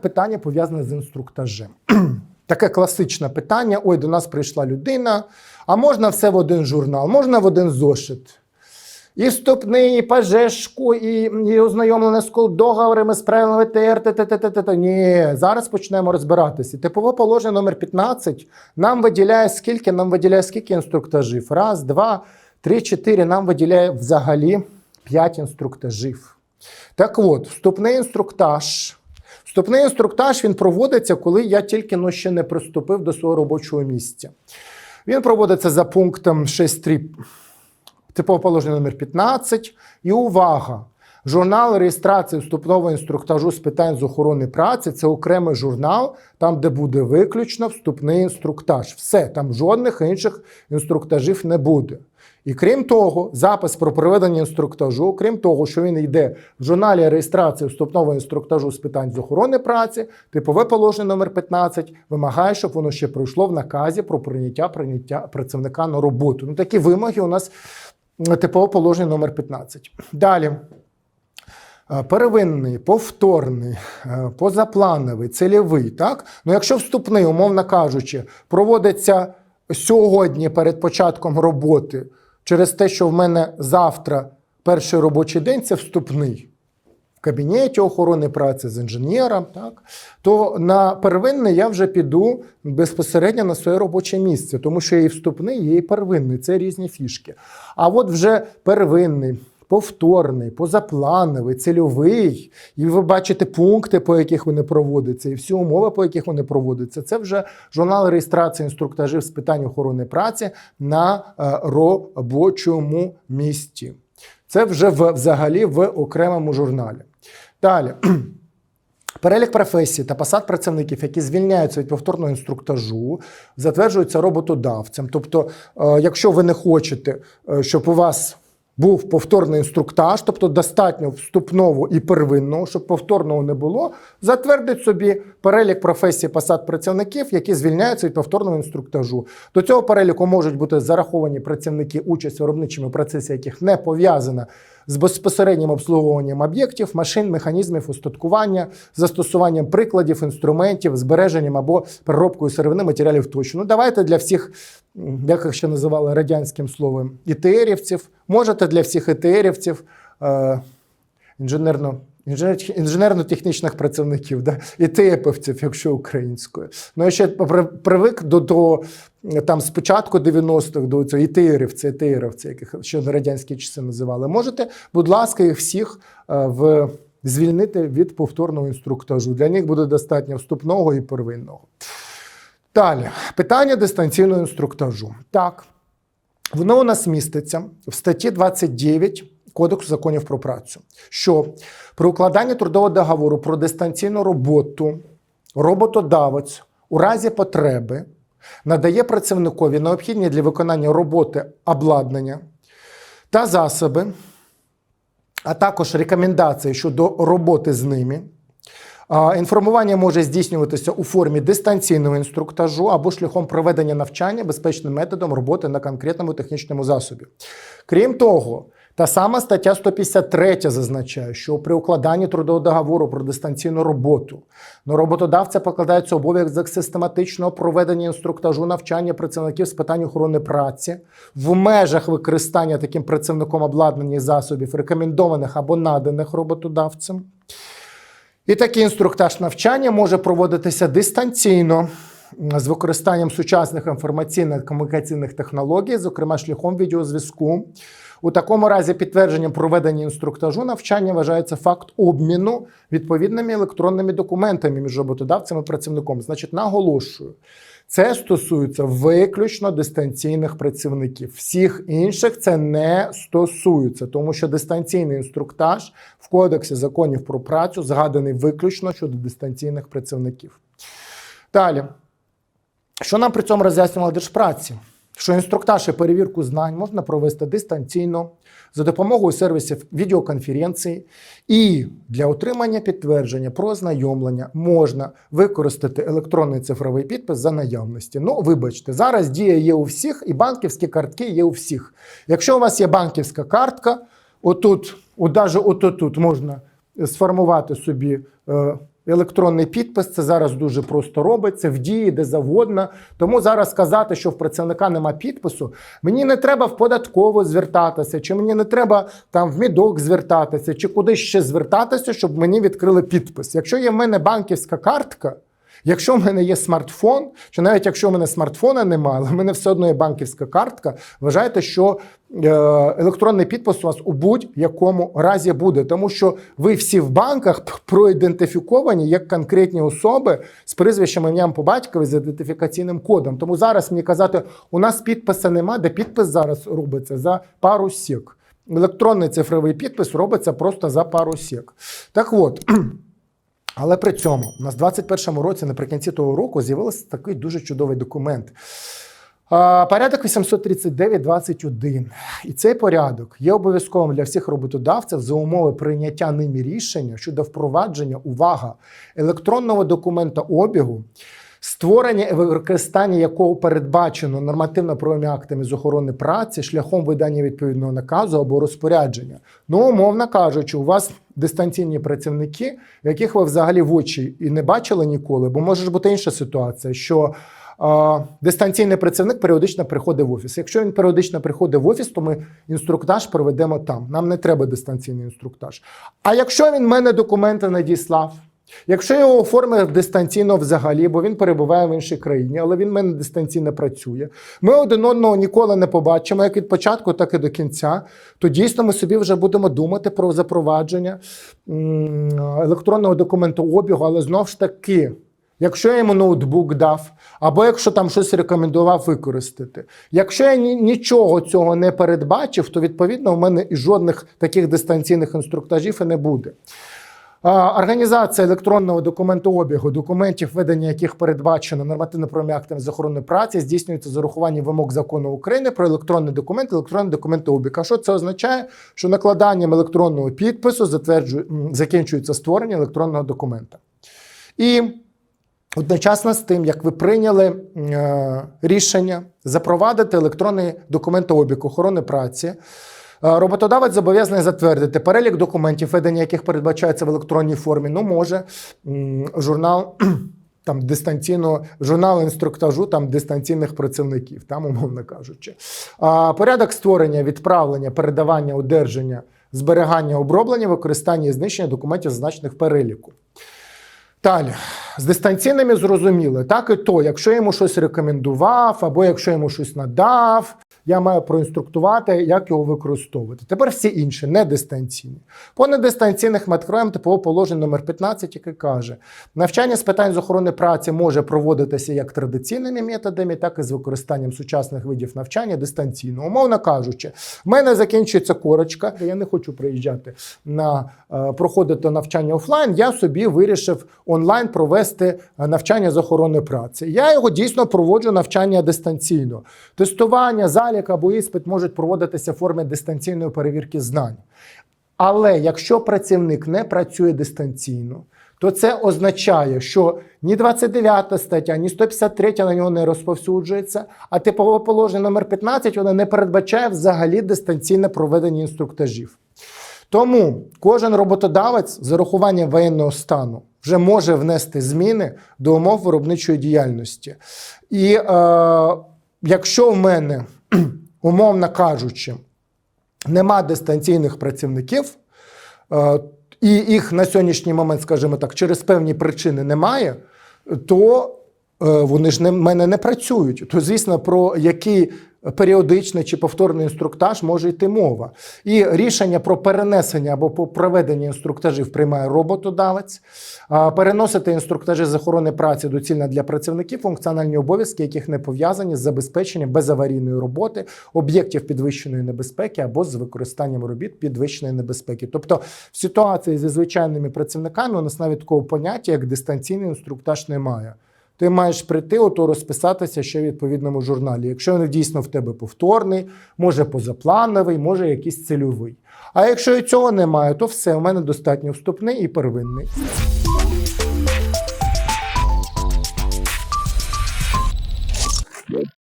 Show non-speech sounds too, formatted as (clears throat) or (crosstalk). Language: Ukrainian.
Питання пов'язане з інструктажем. Таке класичне питання: ой, до нас прийшла людина, а можна все в один журнал, можна в один зошит. І вступний, і пажешку, і, і ознайомлення з договорами, з правилами ТР. Ні, зараз почнемо розбиратися. Типове положення номер 15 нам виділяє скільки? Нам виділяє скільки інструктажів? Раз, два, три, чотири. Нам виділяє взагалі 5 інструктажів. Так от, вступний інструктаж. Вступний інструктаж він проводиться, коли я тільки ну, ще не приступив до свого робочого місця. Він проводиться за пунктом 6.3 типове положення номер 15. І увага! Журнал реєстрації вступного інструктажу з питань з охорони праці це окремий журнал, там, де буде виключно вступний інструктаж. Все, там жодних інших інструктажів не буде. І крім того, запис про проведення інструктажу, крім того, що він йде в журналі реєстрації вступного інструктажу з питань з охорони праці, типове положення номер 15 вимагає, щоб воно ще пройшло в наказі про прийняття прийняття працівника на роботу. Ну такі вимоги у нас типове положення номер 15. Далі. Е, Первинний, повторний, е, позаплановий, цільовий. Так? Ну, якщо вступний, умовно кажучи, проводиться сьогодні перед початком роботи через те, що в мене завтра перший робочий день це вступний в кабінеті охорони праці з інженером, так? то на первинний я вже піду безпосередньо на своє робоче місце, тому що є і вступний, є і первинний, це різні фішки. А от вже первинний. Повторний, позаплановий, цільовий, і ви бачите пункти, по яких вони проводяться, і всі умови, по яких вони проводяться. Це вже журнал реєстрації інструктажів з питань охорони праці на е, робочому місці. Це вже в, взагалі в окремому журналі. Далі. (clears throat) Перелік професій та посад працівників, які звільняються від повторного інструктажу, затверджуються роботодавцем. Тобто, е, якщо ви не хочете, е, щоб у вас був повторний інструктаж, тобто достатньо вступного і первинного, щоб повторного не було, затвердить собі перелік професій посад працівників, які звільняються від повторного інструктажу. До цього переліку можуть бути зараховані працівники, участь у виробничому процесі, яких не пов'язана з безпосереднім обслуговуванням об'єктів, машин, механізмів устаткування, застосуванням прикладів, інструментів, збереженням або переробкою сировини матеріалів тощо. Ну давайте для всіх, як їх ще називали радянським словом, ІТРівців, можете для всіх ІТРівців, е, інженерно. Інженер- Інженерно-технічних працівників, да? і теєпевців, якщо українською. Ну, я ще привик до того, там з початку 90-х до цього ІТРівці, ІТРівці, яких ще на радянські часи називали. Можете, будь ласка, їх всіх е, в, звільнити від повторного інструктажу. Для них буде достатньо вступного і первинного. Далі, питання дистанційного інструктажу. Так, воно у нас міститься в статті 29 Кодексу законів про працю, що при укладанні трудового договору про дистанційну роботу роботодавець у разі потреби надає працівникові необхідні для виконання роботи обладнання та засоби, а також рекомендації щодо роботи з ними. Інформування може здійснюватися у формі дистанційного інструктажу або шляхом проведення навчання безпечним методом роботи на конкретному технічному засобі. Крім того, та сама стаття 153 зазначає, що при укладанні трудового договору про дистанційну роботу на роботодавця покладається обов'язок систематичного проведення інструктажу навчання працівників з питань охорони праці в межах використання таким працівником обладнання і засобів, рекомендованих або наданих роботодавцем. І такий інструктаж навчання може проводитися дистанційно з використанням сучасних інформаційно-комунікаційних технологій, зокрема шляхом відеозв'язку. У такому разі підтвердженням проведення інструктажу навчання вважається факт обміну відповідними електронними документами між роботодавцем і працівником. Значить, наголошую, це стосується виключно дистанційних працівників. Всіх інших це не стосується, тому що дистанційний інструктаж в Кодексі законів про працю згаданий виключно щодо дистанційних працівників. Далі, що нам при цьому роз'яснювала Держпраці? Що інструктаж і перевірку знань можна провести дистанційно за допомогою сервісів відеоконференції, і для отримання підтвердження про ознайомлення можна використати електронний цифровий підпис за наявності. Ну, вибачте, зараз дія є у всіх, і банківські картки є у всіх. Якщо у вас є банківська картка, отут, от даже отут можна сформувати собі. Електронний підпис це зараз дуже просто робиться в дії, де завгодно. Тому зараз сказати, що в працівника нема підпису, мені не треба в податкову звертатися, чи мені не треба там в мідок звертатися, чи кудись ще звертатися, щоб мені відкрили підпис. Якщо є в мене банківська картка, Якщо в мене є смартфон, чи навіть якщо в мене смартфона немає, але в мене все одно є банківська картка, вважайте, що е, електронний підпис у вас у будь-якому разі буде, тому що ви всі в банках проідентифіковані як конкретні особи з прізвищем ім'ям по батькові з ідентифікаційним кодом. Тому зараз мені казати, у нас підпису нема, де підпис зараз робиться за пару сек. Електронний цифровий підпис робиться просто за пару сек. Так от. Але при цьому у нас в 2021 році, наприкінці того року, з'явився такий дуже чудовий документ. Порядок 839.21. І цей порядок є обов'язковим для всіх роботодавців за умови прийняття ними рішення щодо впровадження увага електронного документа обігу, створення і використання якого передбачено нормативно-правовими актами з охорони праці шляхом видання відповідного наказу або розпорядження. Ну, умовно кажучи, у вас дистанційні працівники, яких ви взагалі в очі і не бачили ніколи, бо може бути інша ситуація, що е, дистанційний працівник періодично приходить в офіс. Якщо він періодично приходить в офіс, то ми інструктаж проведемо там. Нам не треба дистанційний інструктаж. А якщо він мене документи надіслав, Якщо я його оформив дистанційно взагалі, бо він перебуває в іншій країні, але він в мене дистанційно працює. Ми один одного ніколи не побачимо, як від початку, так і до кінця. То дійсно ми собі вже будемо думати про запровадження електронного документообігу, але знову ж таки. Якщо я йому ноутбук дав, або якщо там щось рекомендував використати. Якщо я нічого цього не передбачив, то відповідно в мене і жодних таких дистанційних інструктажів і не буде. Організація електронного документообігу, документів, ведення яких передбачено нормативно-правовими актами з охорони праці, здійснюється з урахуванням вимог закону України про електронний документ, електронний документообіг. А що це означає? Що накладанням електронного підпису закінчується створення електронного документа. І Одночасно з тим, як ви прийняли е, рішення запровадити електронний документообіг охорони праці, роботодавець зобов'язаний затвердити перелік документів, ведення яких передбачається в електронній формі. Ну, може журнал. (clears throat) Там дистанційного журнал інструктажу там дистанційних працівників, там умовно кажучи. Порядок створення, відправлення, передавання, одержання, зберігання, оброблення, використання і знищення документів, зазначених переліку. Далі, з дистанційними зрозуміло, так і то, якщо я йому щось рекомендував, або якщо я йому щось надав, я маю проінструктувати, як його використовувати. Тепер всі інші, не дистанційні. По недистанційних ми відкроємо типове положення номер 15, яке каже, навчання з питань з охорони праці може проводитися як традиційними методами, так і з використанням сучасних видів навчання дистанційно. Умовно кажучи, в мене закінчується корочка, я не хочу приїжджати на е, проходити навчання офлайн. Я собі вирішив онлайн провести е, навчання з охорони праці. Я його дійсно проводжу навчання дистанційно. Тестування, залік або іспит можуть проводитися в формі дистанційної перевірки знань. Але якщо працівник не працює дистанційно, то це означає, що ні 29 стаття, ні 153 на нього не розповсюджується, а типове положення номер 15 воно не передбачає взагалі дистанційне проведення інструктажів. Тому кожен роботодавець з урахуванням воєнного стану вже може внести зміни до умов виробничої діяльності. І е, якщо в мене, (clears throat) умовно кажучи, нема дистанційних працівників, е, і їх на сьогоднішній момент, скажімо так, через певні причини немає, то е, вони ж не, мене не працюють. То, звісно, про який періодичний чи повторний інструктаж може йти мова. І рішення про перенесення або проведення інструктажів приймає роботодавець. Переносити інструктажі з охорони праці доцільно для працівників, функціональні обов'язки, яких не пов'язані з забезпеченням безаварійної роботи об'єктів підвищеної небезпеки або з використанням робіт підвищеної небезпеки. Тобто в ситуації зі звичайними працівниками у нас навіть такого поняття, як дистанційний інструктаж, немає. Ти маєш прийти, ото розписатися ще в відповідному журналі. Якщо він дійсно в тебе повторний, може позаплановий, може якийсь цільовий. А якщо і цього немає, то все, у мене достатньо вступний і первинний.